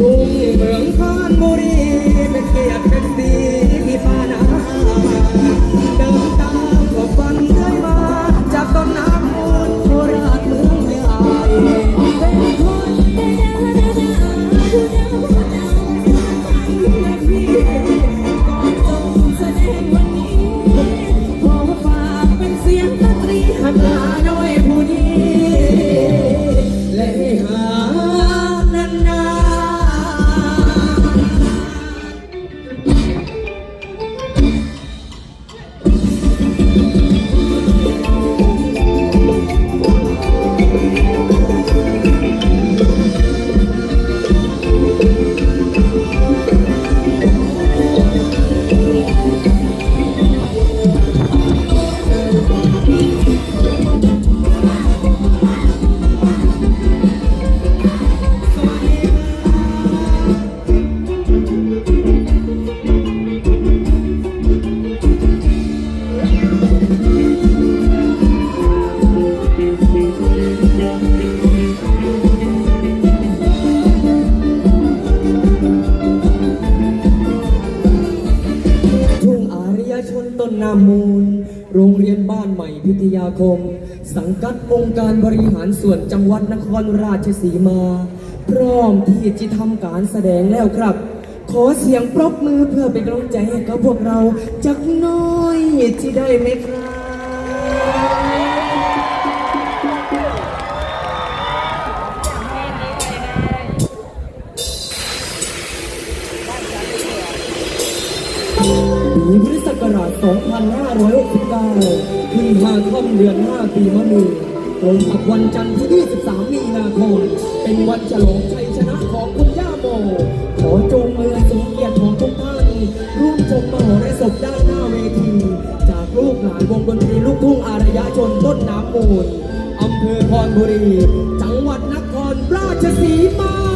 รุงเมืองพานบุรีเป็นเกียรติ มูล โรงเรียนบ้านใหม่พิทยาคม สังกัดองค์การบริหารส่วนจังหวัดนครราชสีมา พร้อมที่จะทำการแสดงแล้วครับ ขอเสียงปรบมือเพื่อเป็นกำลังใจให้กับพวกเราจักน้อยที่ได้ไหมครับ 2569ขึ้นมาค่ำเดือน5ปีมะมีตรงกับวันจันทร์ที่ 23 มีนาคม เป็นวันฉลองชัยชนะของคุณย่าโม ขอจงมือสูงเกียรติของทุกท่านร่วมชมมโหรสพด้านหน้าเวที จากลูกหลานวงดนตรีลูกทุ่งอารยชนต้นน้ำมูลอำเภอคอนบุรี จังหวัดนครราชสีมา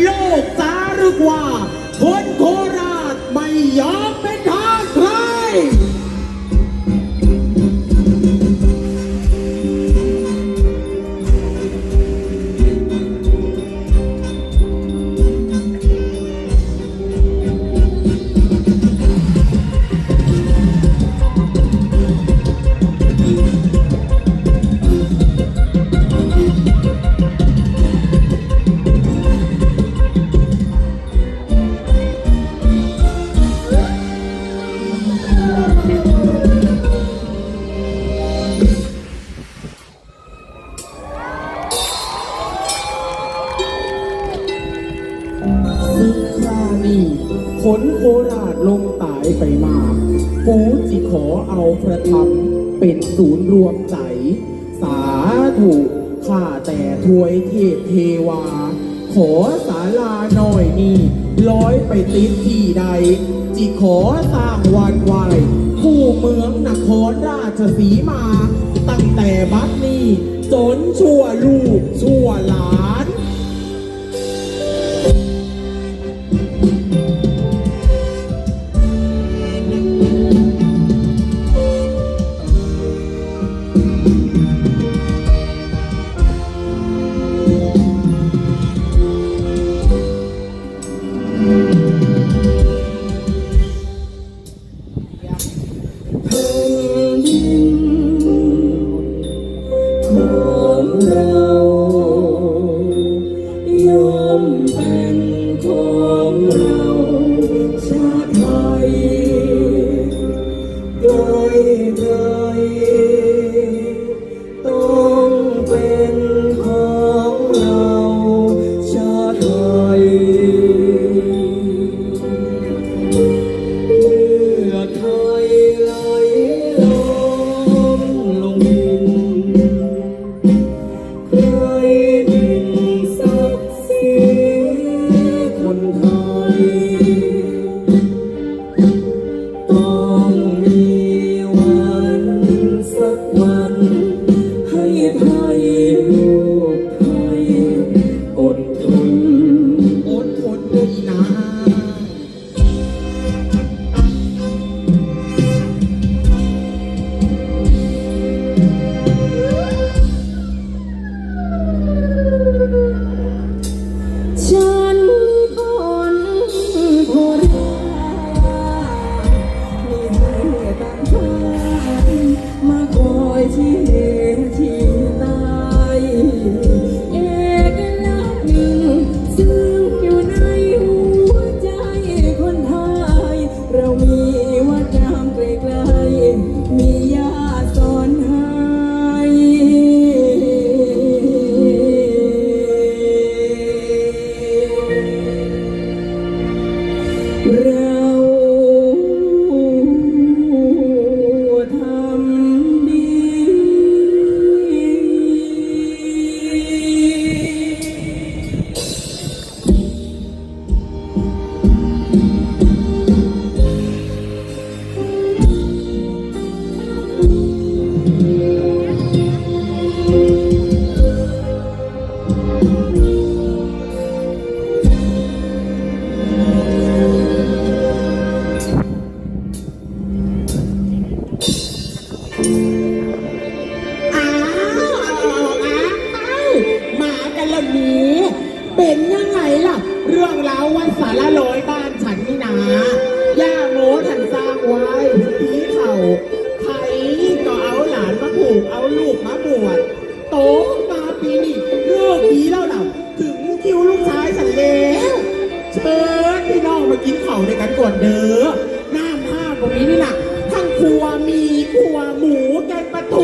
โยกซ้าหรือขวา ศูนย์รวมใจ สาธุข้าแต่ถวยเทพเทวา ขอสาลาหน่อยนี่ร้อยไปติดที่ใด จิขอสร้างวันไหวผู้เมืองนครราชสีมา ตั้งแต่บัดนี้ จนชั่วลูกชั่วหลาน me. Huwag kahit pato!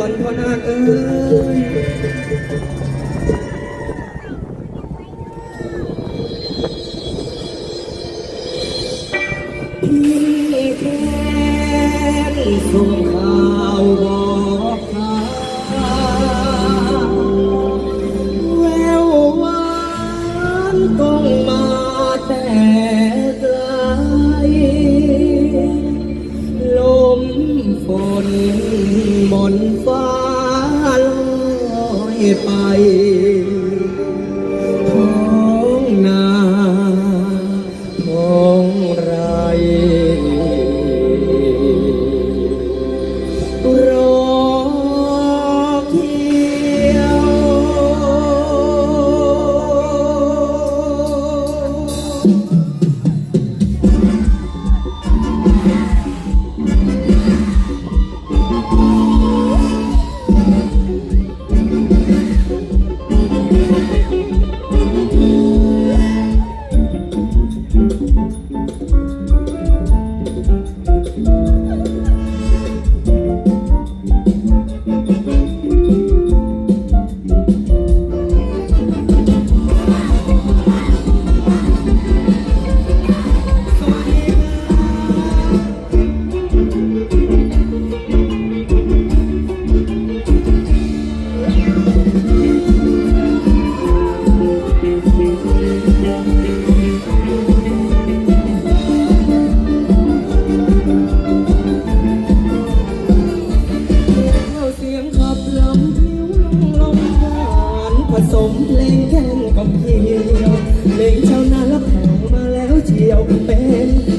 วันพ่อนาคเอ้ยพี่แค้นส่งข่าว পায়ে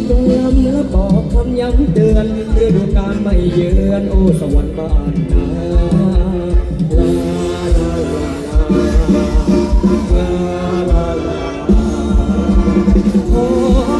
จงย้งื้อบอกคำย้ำเตือนฤดูกาลไม่เยือนโอ้สวรรค์บ้านนาลาลาลาลาลาลาลา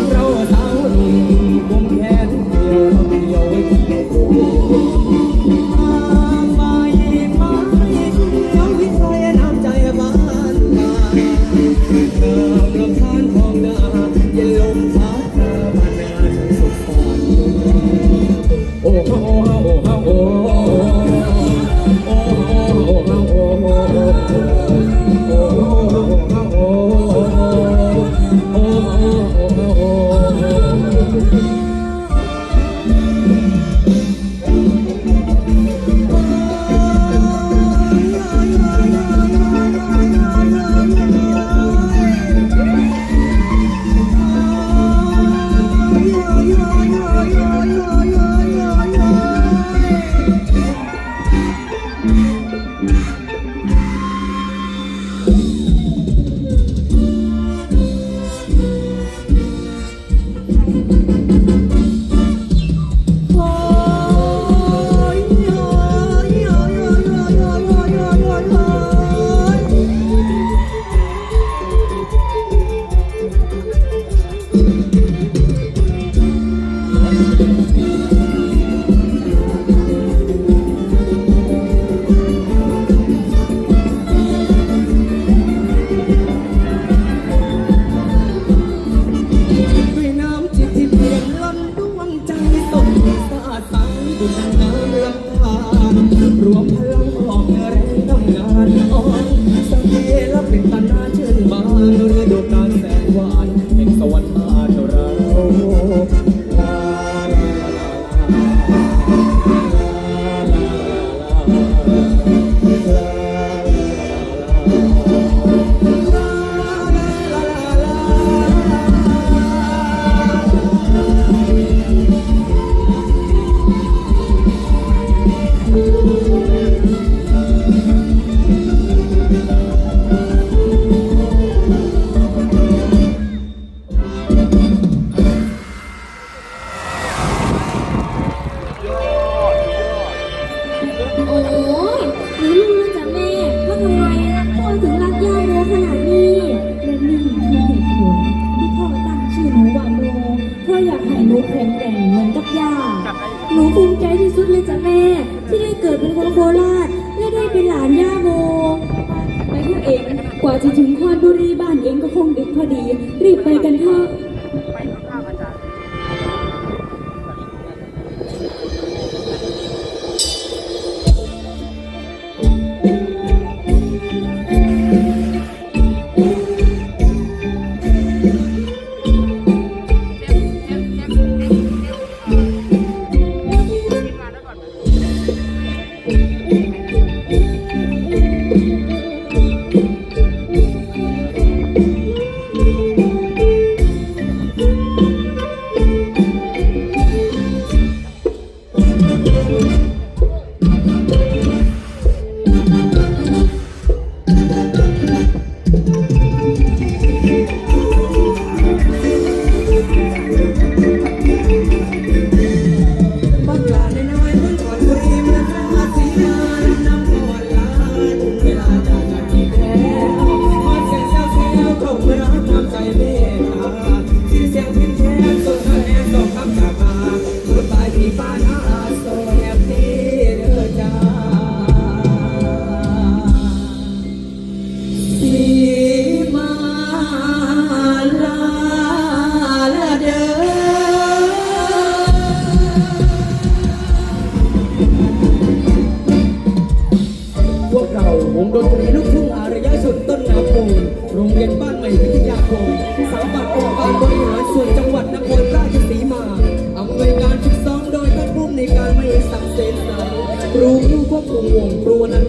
Oh, แม่ ที่ได้เกิดเป็นคนโคราชและได้เป็นหลานย่าโมไปเพวกเองกว่าจะถึงคอนบุรีบ้านเองก็คงดึกพอดี รีบไปกันเถอะ รียนบ้านใหม่พิทยาคมสาวบัตรองการบริหารส่วนจังหวัดนครราชสีมาอำนวยการฝึกซ้อมโดยท่านผู้ในการไม่สังเสนสาครูผู้ควบคุมวงครูนัน